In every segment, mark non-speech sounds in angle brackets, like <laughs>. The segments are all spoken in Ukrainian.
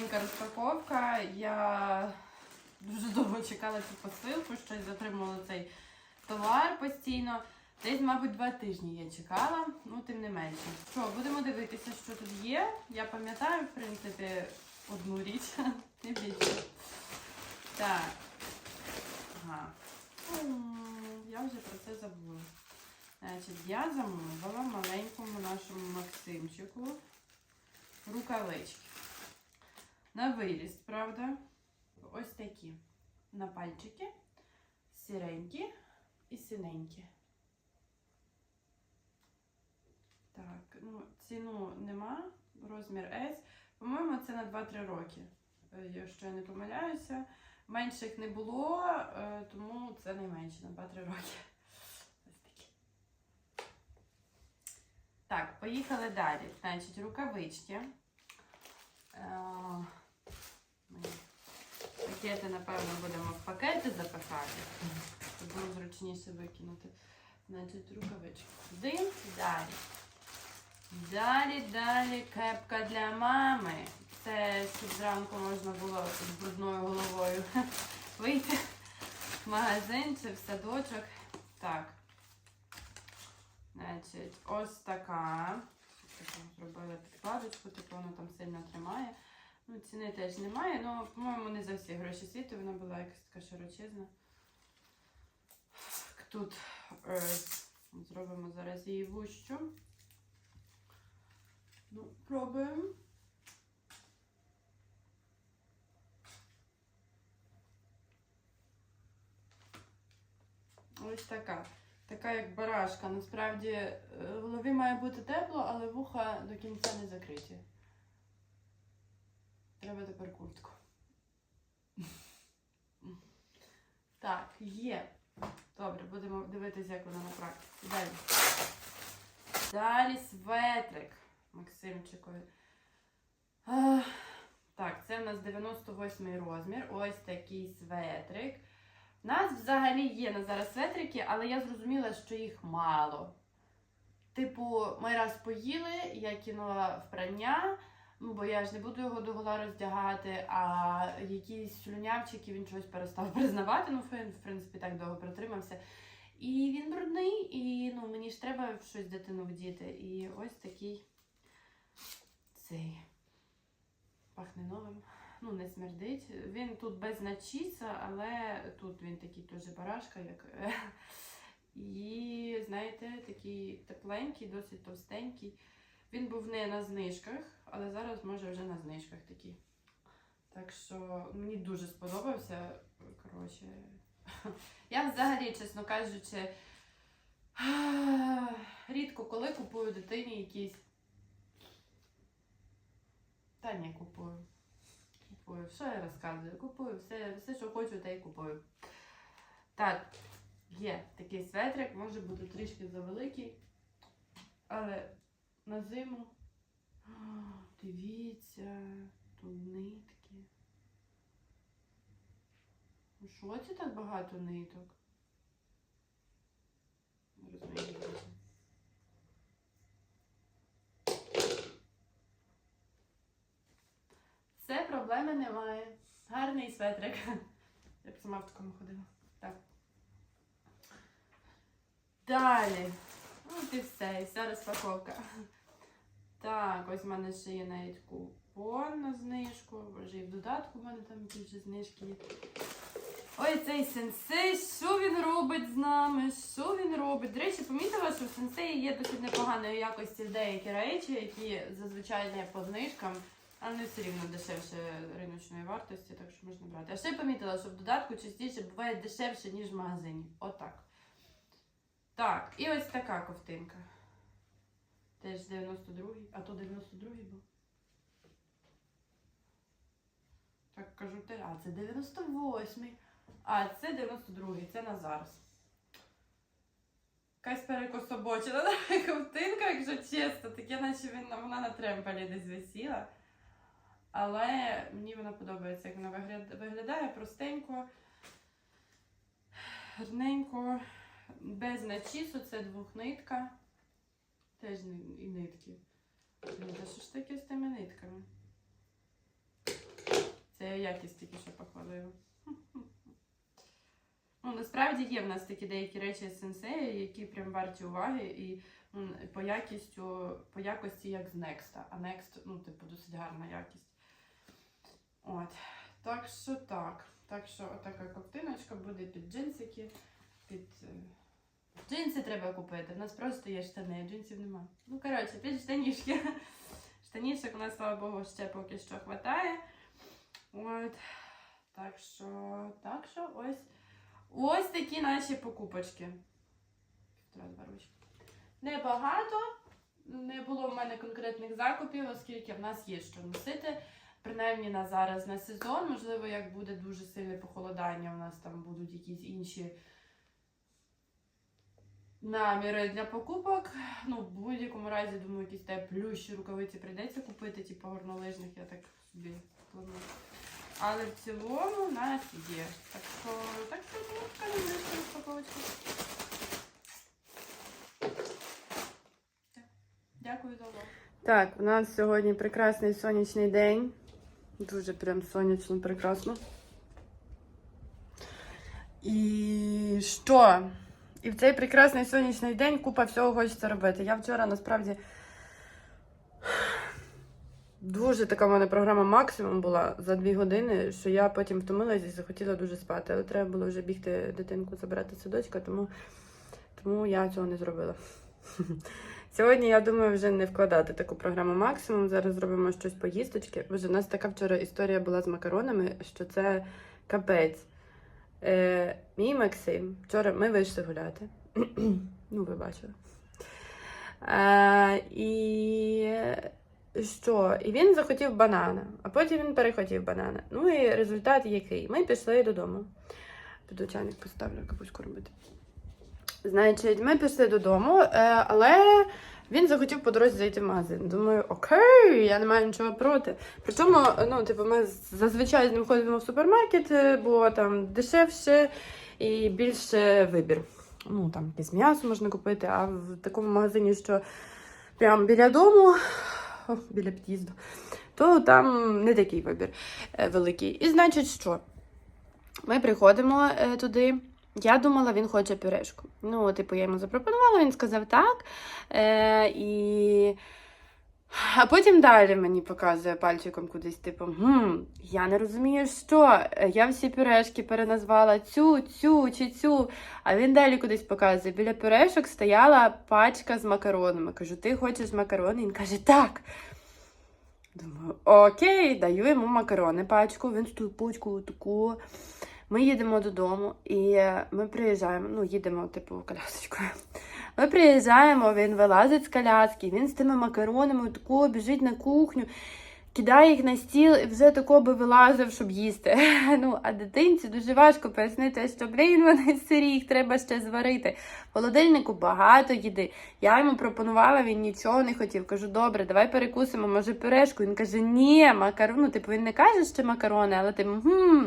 маленька розпаковка. Я дуже довго чекала цю посилку, щось затримувала цей товар постійно. Десь, мабуть, два тижні я чекала, ну тим не менше. Що, будемо дивитися, що тут є. Я пам'ятаю, в принципі, одну річ, <laughs> не більше. Так. Ага. Я вже про це забула. Значить, я замовила маленькому нашому Максимчику рукавички. На виріст, правда? Ось такі. На пальчики. Сіренькі і синенькі. Так, ну, ціну нема. Розмір S. По-моєму, це на 2-3 роки. Е, Якщо я не помиляюся. Менших не було, е, тому це найменше на 2-3 роки. <laughs> Ось такі. Так, поїхали далі. Значить, рукавички. Е, ми Пакети, напевно, будемо в пакети запихати. Було зручніше викинути. Значить, рукавички. Один. Далі. Далі, далі кепка для мами. Це щоб зранку можна було з брудною головою <laughs> вийти в магазин чи в садочок. Так. Значить, ось така. Зробила підкладочку, таку воно там сильно тримає. Ну, ціни теж немає, але, по-моєму, не за всі гроші світу, вона була якась така широчезна. Тут е, зробимо зараз її вущу. Ну, пробуємо. Ось така. Така як барашка. Насправді е, в голові має бути тепло, але вуха до кінця не закриті. Треба тепер куртку. Так, є. Добре, будемо дивитися, як вона на практиці. Далі. Далі светрик Максимчикові. Ах, Так, це у нас 98-й розмір. Ось такий светрик. У нас взагалі є на зараз светрики, але я зрозуміла, що їх мало. Типу, ми раз поїли, я кинула в прання, ну бо я ж не буду його догола роздягати, а якісь слюнявчики він щось перестав <laughs> признавати. Ну, він, в принципі, так довго протримався. І він брудний, і ну, мені ж треба щось дитину вдіти. І ось такий цей пахне новим. Ну, не смердить. Він тут без начіса, але тут він такий теж барашка, як. <laughs> І, знаєте, такий тепленький, досить товстенький. Він був не на знижках, але зараз може вже на знижках такий. Так що мені дуже сподобався. Коротше. <laughs> Я взагалі, чесно кажучи, <sighs> рідко коли купую дитині якісь. Та ні, купую. Купую. Що я розказую? Купую все, все, що хочу, те й купую. Так, є такий светрик, може бути трішки завеликий. Але на зиму. А, Дивіться, тут нитки. Що це так багато ниток? Друзі. Все, проблеми немає. Гарний светрик. <laughs> Я б сама в такому ходила. Так. Далі. От і все, і вся розпаковка. Так, ось в мене ще є навіть купон на знижку. Боже, і в додатку в мене там більше знижки є. Ой, цей сенсей, що він робить з нами? Що він робить? До речі, помітила, що в сенсеї є досить непоганої якості деякі речі, які зазвичай не по знижкам, але не все рівно дешевше риночної вартості, так що можна брати. А ще помітила, що в додатку частіше буває дешевше, ніж в магазині. Отак. Так, і ось така ковтинка. Теж 92-й, а то 92-й був. Так кажу, те, а це 98-й. А, це 92-й, це на зараз. Якась перекособочена ковтинка, якщо чесно, таке, наче він, вона на тремпелі десь висіла. Але мені вона подобається, як вона виглядає простенько, гарненько. без начісу, це двохнитка. Теж і нитки. Та що ж таке з тими нитками? Це я якість тільки що похвалила. <laughs> Ну, насправді є в нас такі деякі речі з сенсеї, які прям варті уваги і по якістю, по якості як з Next. А Next, ну, типу, досить гарна якість. От. Так що так. Так що така ковтиночка буде під джинсики, під. Джинси треба купити. У нас просто є штани, джинсів нема. Ну, коротше, під штанішки. <laughs> Штанішок у нас, слава Богу, ще поки що хватає. От. Так що, так що ось. Ось такі наші покупочки. Півтора-два ручки. Небагато. Не було в мене конкретних закупів, оскільки в нас є що носити. Принаймні на зараз на сезон. Можливо, як буде дуже сильне похолодання, у нас там будуть якісь інші наміри для покупок. Ну, в будь-якому разі, думаю, якісь теплющі рукавиці прийдеться купити, типу горнолижних, я так собі планую. Але в цілому у нас є. Так що, так що ну, така невеличка розпаковочка. Дякую за увагу. Так, у нас сьогодні прекрасний сонячний день. Дуже прям сонячно, прекрасно. І що? І в цей прекрасний сонячний день купа всього хочеться робити. Я вчора насправді дуже така в мене програма максимум була за дві години, що я потім втомилась і захотіла дуже спати. Але треба було вже бігти дитинку забирати з садочка, тому, тому я цього не зробила. <laughs> Сьогодні я думаю вже не вкладати таку програму максимум. Зараз зробимо щось поїсточки. Боже, у нас така вчора історія була з макаронами, що це капець. Е, мій Максим, вчора ми вийшли гуляти. <clears throat> ну, ви бачили. Е, і що? І він захотів банана, а потім він перехотів банана. Ну і результат який? Ми пішли додому. Піду чайник поставлю капучку робити. Значить, ми пішли додому, е, але він захотів по дорозі зайти в магазин. Думаю, окей, я не маю нічого проти. Причому, ну, типу, ми зазвичай з ним ходимо в супермаркет, е, бо там дешевше і більше вибір. Ну, там якесь м'ясо можна купити, а в такому магазині, що прямо біля дому, біля під'їзду, то там не такий вибір е, великий. І значить, що? Ми приходимо е, туди. Я думала, він хоче пюрешку. Ну, типу, я йому запропонувала, він сказав так. Е, і... А потім далі мені показує пальчиком кудись, типу, хм, я не розумію, що. Я всі пюрешки переназвала цю, цю чи цю. А він далі кудись показує. Біля пюрешок стояла пачка з макаронами. Кажу, ти хочеш макарони? Він каже, так. Думаю, окей, даю йому макарони пачку, він стою пачку таку. Ми їдемо додому і е, ми приїжджаємо, ну, їдемо, типу, колясочкою. <laughs> Ми приїжджаємо, він вилазить з коляски, він з тими макаронами тако біжить на кухню, кидає їх на стіл і вже тако би вилазив, щоб їсти. <laughs> Ну, а дитинці дуже важко пояснити, що, блін, вони сирі, їх треба ще зварити. В холодильнику багато їди. Я йому пропонувала, він нічого не хотів. Кажу, добре, давай перекусимо, може, пюрешку. Він каже, ні, макарони. Ну, типу, він не каже, що макарони, але типу, хм.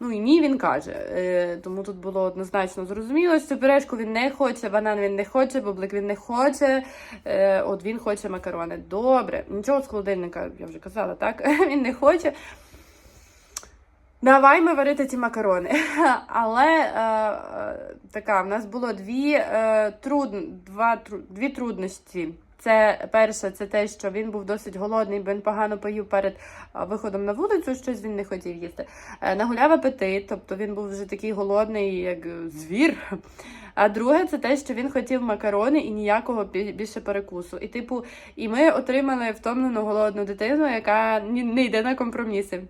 Ну і ні, він каже. Е, тому тут було однозначно зрозуміло, що пюрешку він не хоче, банан він не хоче, бублик він не хоче. Е, от він хоче макарони. Добре, нічого з холодильника, я вже казала, так? <laughs> він не хоче. Давай ми варити ці макарони. <laughs> Але е, е, така, в нас було дві, е, труд, два, тру- дві трудності. Це перше, це те, що він був досить голодний, бо він погано поїв перед виходом на вулицю, щось він не хотів їсти. Е, Нагуляв апетит, тобто він був вже такий голодний, як е, звір. А друге, це те, що він хотів макарони і ніякого бі- більше перекусу. І, типу, і ми отримали втомлену голодну дитину, яка не йде на компроміси.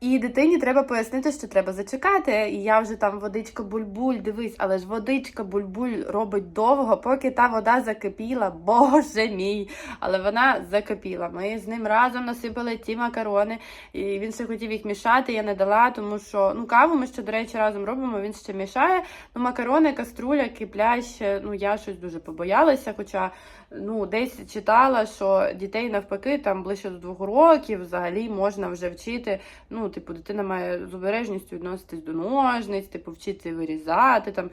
І дитині треба пояснити, що треба зачекати. І я вже там водичка бульбуль, дивись, але ж водичка бульбуль робить довго, поки та вода закипіла, боже мій. Але вона закипіла. Ми з ним разом насипали ті макарони, і він ще хотів їх мішати. Я не дала, тому що ну каву ми ще, до речі, разом робимо. Він ще мішає. Ну, макарони, каструля, кипляще. Ну я щось дуже побоялася. Хоча ну десь читала, що дітей навпаки там ближче до двох років взагалі можна вже вчити ну типу, дитина має з обережністю відноситись до ножниць, типу, вчити вирізати там.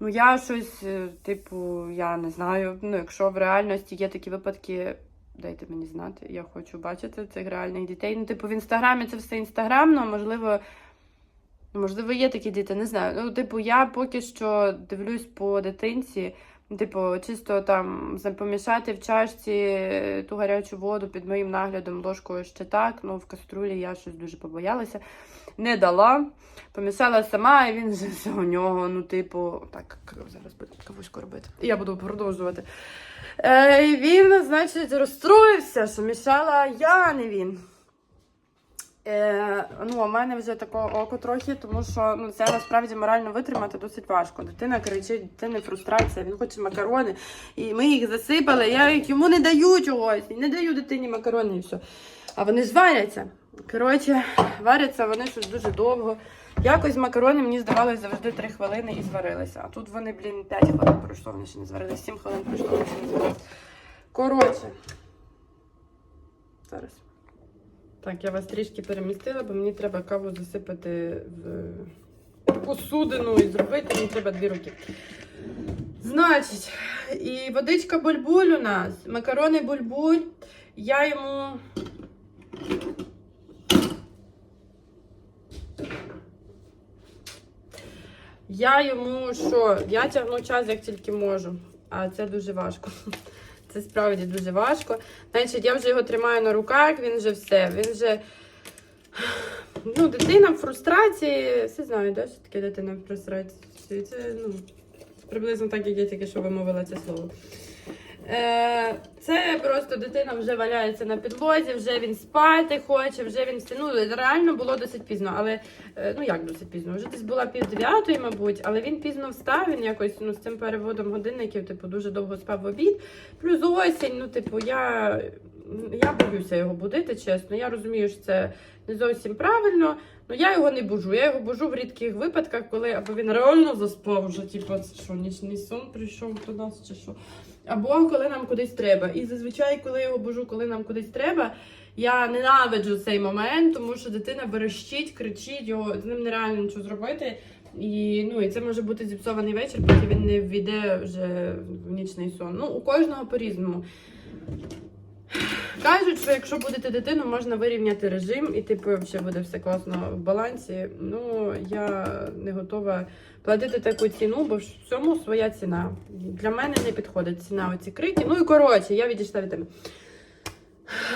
Ну, я щось, е, типу, я не знаю. Ну, якщо в реальності є такі випадки, дайте мені знати. Я хочу бачити цих реальних дітей. Ну, типу, в інстаграмі це все інстаграмно, можливо. Можливо, є такі діти, не знаю. Ну, типу, я поки що дивлюсь по дитинці. Ну, Типу, чисто там за- помішати в чашці е, ту гарячу воду під моїм наглядом ложкою ще так. Ну, в каструлі я щось дуже побоялася. Не дала. Помішала сама, і він вже все у нього. Ну, типу, так, зараз буду кавуську робити. Я буду продовжувати. Е, він, значить, розстроївся, що мішала я, а не він. Е, ну, у мене вже такого око трохи, тому що ну, це насправді морально витримати досить важко. Дитина кричить, дитина фрустрація, він хоче макарони. І ми їх засипали, я їх йому не даю чогось, не даю дитині макарони і все. А вони ж варяться. Коротше, варяться вони щось дуже довго. Якось макарони мені здавалось завжди 3 хвилини і зварилися. А тут вони, блін, 5 хвилин пройшло, вони ще не зварилися, 7 хвилин пройшло, вони ще не зварилися. Коротше. Зараз. Так, я вас трішки перемістила, бо мені треба каву засипати в посудину і зробити, мені треба дві руки. Значить, і водичка бульбуль у нас, макарони бульбуль. Я йому. Я йому що? Я тягну час як тільки можу, а це дуже важко. Це справді дуже важко. Значить, я вже його тримаю на руках, він вже все. Він вже. Ну, дитина в фрустрації. Всі знають, да, що таке дитина в фрустрації? Це ну, приблизно так, як я тільки що вимовила це слово. Е, це просто дитина вже валяється на підлозі, вже він спати хоче, вже він. Ну, реально було досить пізно, але е, ну як досить пізно? Вже десь була пів дев'ятої, мабуть, але він пізно встав, він якось ну, з цим переводом годинників, типу, дуже довго спав в обід. Плюс осінь, ну, типу, я, я боюся його будити, чесно. Я розумію, що це не зовсім правильно. Ну я його не бужу. Я його бужу в рідких випадках, коли або він реально заспав вже, типу, що, нічний сон прийшов до нас чи що. Або коли нам кудись треба. І зазвичай, коли я бужу, коли нам кудись треба, я ненавиджу цей момент, тому що дитина верещить, кричить, його з ним нереально нічого зробити. І, ну, і це може бути зіпсований вечір, поки він не ввійде вже в нічний сон. Ну, у кожного по-різному. Кажуть, що якщо будете дитину, можна вирівняти режим, і типу взагалі буде все класно в балансі. Ну, я не готова платити таку ціну, бо в цьому своя ціна. Для мене не підходить ціна оці крики. Ну і коротше, я відійшла від тебе.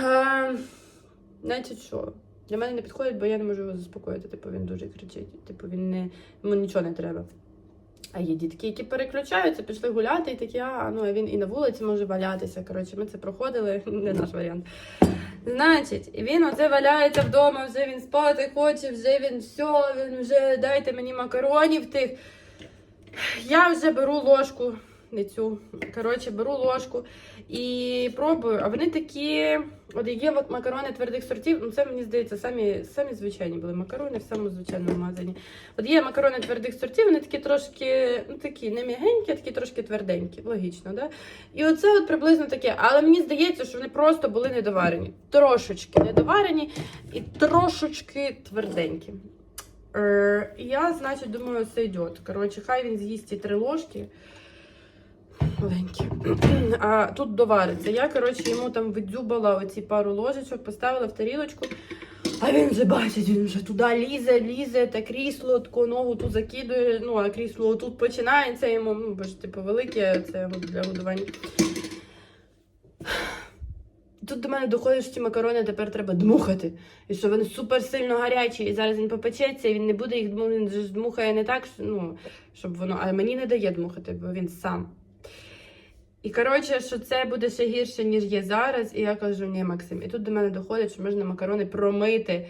Е, Значить, що? Для мене не підходить, бо я не можу його заспокоїти. Типу він дуже кричить. Типу він не йому нічого не треба. А є дітки, які переключаються, пішли гуляти і такі, а ну а він і на вулиці може валятися. Коротше, ми це проходили, <laughs> не наш варіант. Значить, він оце валяється вдома, вже він спати хоче, вже він все, він вже дайте мені макаронів тих. Я вже беру ложку, не цю. Коротше, беру ложку і пробую. А вони такі. От є от макарони твердих сортів, ну це мені здається, самі, самі звичайні були макарони в самому звичайному магазині. От є макарони твердих сортів, вони такі трошки, ну такі не м'ягенькі, а такі трошки тверденькі. Логічно, да? І оце от приблизно таке. Але мені здається, що вони просто були недоварені. Трошечки недоварені і трошечки тверденькі. Е, я, значить, думаю, це йде. Коротше, хай він з'їсть ці три ложки. Маленькі. <clears throat> А тут довариться. Я, коротше, йому там видзюбала оці пару ложечок, поставила в тарілочку. А він вже бачить, він вже туди лізе, лізе, та крісло, таку ногу тут закидує, ну, а крісло тут починається йому, ну, бо ж типу велике, це для годування. <sighs> Тут до мене доходить, що ці макарони тепер треба дмухати. І що вони супер сильно гарячі, і зараз він попечеться, і він не буде їх дмухати, він дмухає не так, що, ну, щоб воно. А мені не дає дмухати, бо він сам. І коротше, що це буде ще гірше, ніж є зараз. І я кажу, ні, Максим. І тут до мене доходить, що можна макарони промити.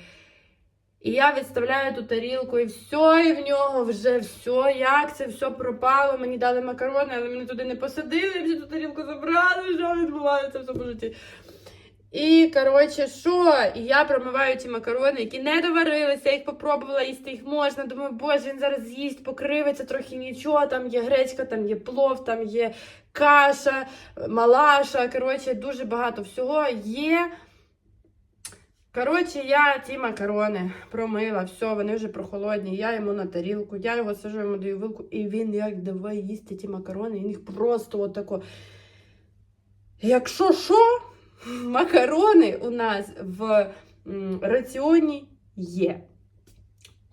І я відставляю ту тарілку, і все, і в нього вже все, як це все пропало. Мені дали макарони, але мене туди не посадили, всю ту тарілку забрали, що відбувається в цьому житті. І, коротше, що? І я промиваю ті макарони, які не доварилися, я їх попробувала їсти, їх можна. Думаю, боже, він зараз з'їсть, покривиться трохи нічого. Там є гречка, там є плов, там є каша, малаша. Коротше, дуже багато всього є. Коротше, я ті макарони промила, все, вони вже прохолодні. Я йому на тарілку, я його сажу, йому даю вилку, і він як давай їсти ті макарони, він їх просто отако. Якщо що, макарони у нас в раціоні є.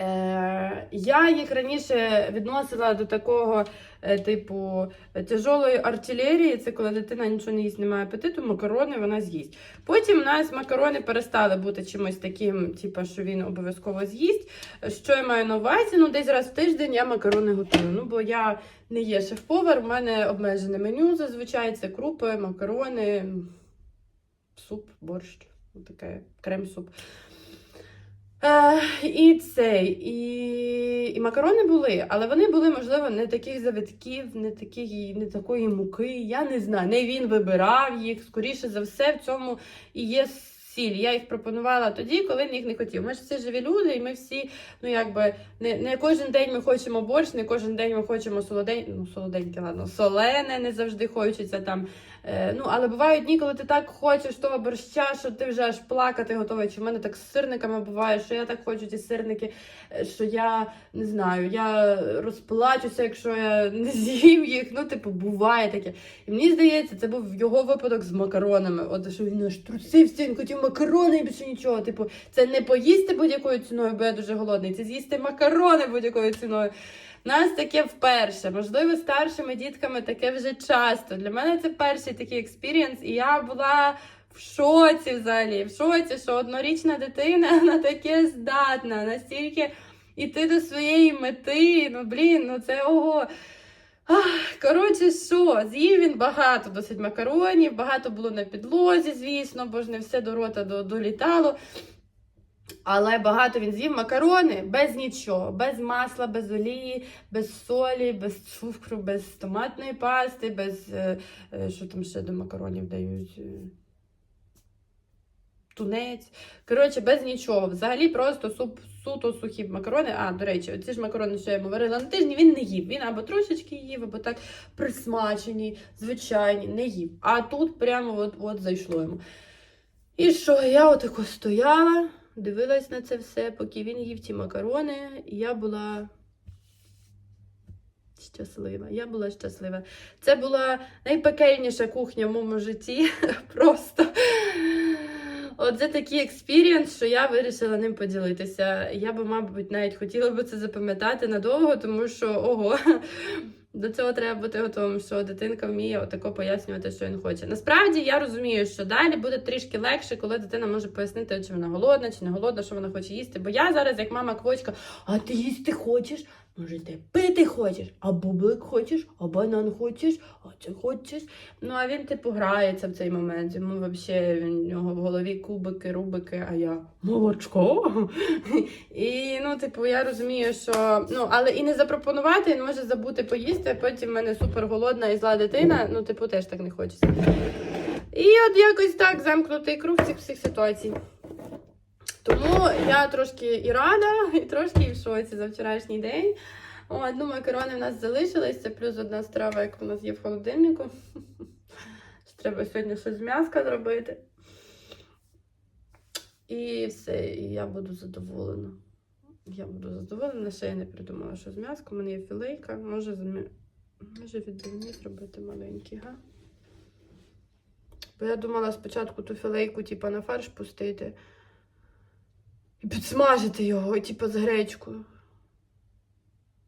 Е, я їх раніше відносила до такого, е, типу, тяжолої артилерії. Це коли дитина нічого не їсть, не має апетиту, макарони вона з'їсть. Потім у нас макарони перестали бути чимось таким, типу, що він обов'язково з'їсть. Що я маю на увазі? Ну, десь раз в тиждень я макарони готую. Ну, бо я не є шеф-повар, у мене обмежене меню зазвичай це крупи, макарони, суп, борщ, таке крем-суп. Е, і цей, і, і макарони були, але вони були, можливо, не таких завитків, не, таких, не такої муки. Я не знаю. Не він вибирав їх. Скоріше за все, в цьому і є сіль. Я їх пропонувала тоді, коли він їх не хотів. Ми ж всі живі люди, і ми всі, ну якби не, не кожен день ми хочемо борщ, не кожен день ми хочемо солодень, ну солоденьке, ладно, солене, не завжди хочеться там. Е, ну, але бувають дні, коли ти так хочеш того борща, що ти вже аж плакати готовий. Чи в мене так з сирниками буває, що я так хочу ті сирники, е, що я не знаю, я розплачуся, якщо я не <laughs> з'їм їх. Ну, типу, буває таке. І мені здається, це був його випадок з макаронами. От що він аж трусився, він хотів макарони і більше нічого. Типу, це не поїсти будь-якою ціною, бо я дуже голодний. Це з'їсти макарони будь-якою ціною. Нас таке вперше. Можливо, старшими дітками таке вже часто. Для мене це перший такий експірієнс, і я була в шоці взагалі. В шоці, що однорічна дитина <laughs> на таке здатна, настільки іти до своєї мети. Ну, блін, ну це ого. Коротше, що, з'їв він багато досить макаронів, багато було на підлозі, звісно, бо ж не все до рота до- долітало. Але багато він з'їв макарони без нічого, без масла, без олії, без солі, без цукру, без томатної пасти, без е, е, що там ще до макаронів дають. е, Тунець. Коротше, без нічого. Взагалі просто суп, суто сухі макарони. А, до речі, оці ж макарони, що я йому варила на тижні, він не їв. Він або трошечки їв, або так присмачені, звичайні, не їв. А тут прямо от, от зайшло йому. І що, я отако стояла, дивилась на це все, поки він їв ті макарони, я була щаслива. Я була щаслива. Це була найпекельніша кухня в моєму житті. <laughs> Просто. От це такий експірієнс, що я вирішила ним поділитися. Я би, мабуть, навіть хотіла би це запам'ятати надовго, тому що ого. До цього треба бути готовим, що дитинка вміє отако пояснювати, що він хоче. Насправді я розумію, що далі буде трішки легше, коли дитина може пояснити, чи вона голодна, чи не голодна, що вона хоче їсти. Бо я зараз, як мама квочка, а ти їсти хочеш? Може, ти пити хочеш, а бублик хочеш, а банан хочеш, а це хочеш. Ну а він типу грається в цей момент. Йому взагалі в нього в голові кубики, рубики, а я молочко. І ну, типу, я розумію, що ну, але і не запропонувати, він може забути поїсти, а потім в мене супер голодна і зла дитина. Ну, типу, теж так не хочеться. І от якось так замкнутий круг цих всіх ситуацій. Тому я трошки і рада, і трошки і в шоці за вчорашній день. О, ну, макарони в нас залишились, це плюс одна страва, яка у нас є в холодильнику. Треба сьогодні щось з м'яска зробити. І все, і я буду задоволена. Я буду задоволена, ще я не придумала, що з м'яском. У мене є філейка. Може, може відбивні зробити маленькі, га? Бо я думала спочатку ту філейку, типу, на фарш пустити і підсмажити його, типу, з гречкою.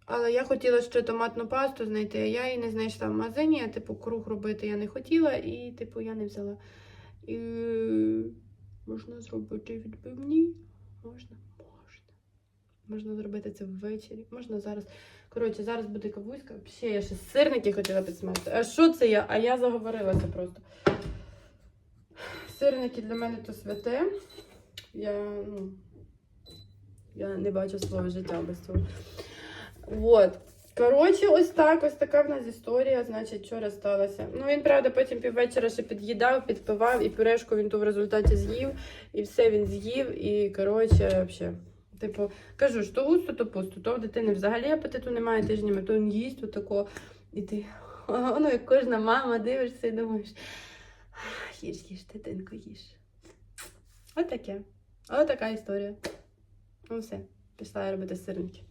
Але я хотіла ще томатну пасту знайти, а я її не знайшла в магазині, а типу круг робити я не хотіла, і типу я не взяла. І можна зробити відбивні. Можна, можна. Можна зробити це ввечері. Можна зараз. Коротше, зараз буде кавуська. Ще я ще сирники хотіла підсмажити. А що це я? А я заговорилася просто. Сирники для мене то святе. Я, ну, я не бачу свого життя без цього. Вот. Коротше, ось так, ось така в нас історія, значить, вчора сталося. Ну, він, правда, потім піввечора ще під'їдав, підпивав, і пюрешку він ту в результаті з'їв, і все він з'їв, і, коротше, взагалі. Типу, кажу, що густо, то пусто, то в дитини взагалі апетиту немає тижнями, то він їсть отако, і ти, <laughs> ну, як кожна мама дивишся і думаєш, їж, їж, дитинко, їж. Отаке. Але така історія. Ну все, пішла я робити сирники.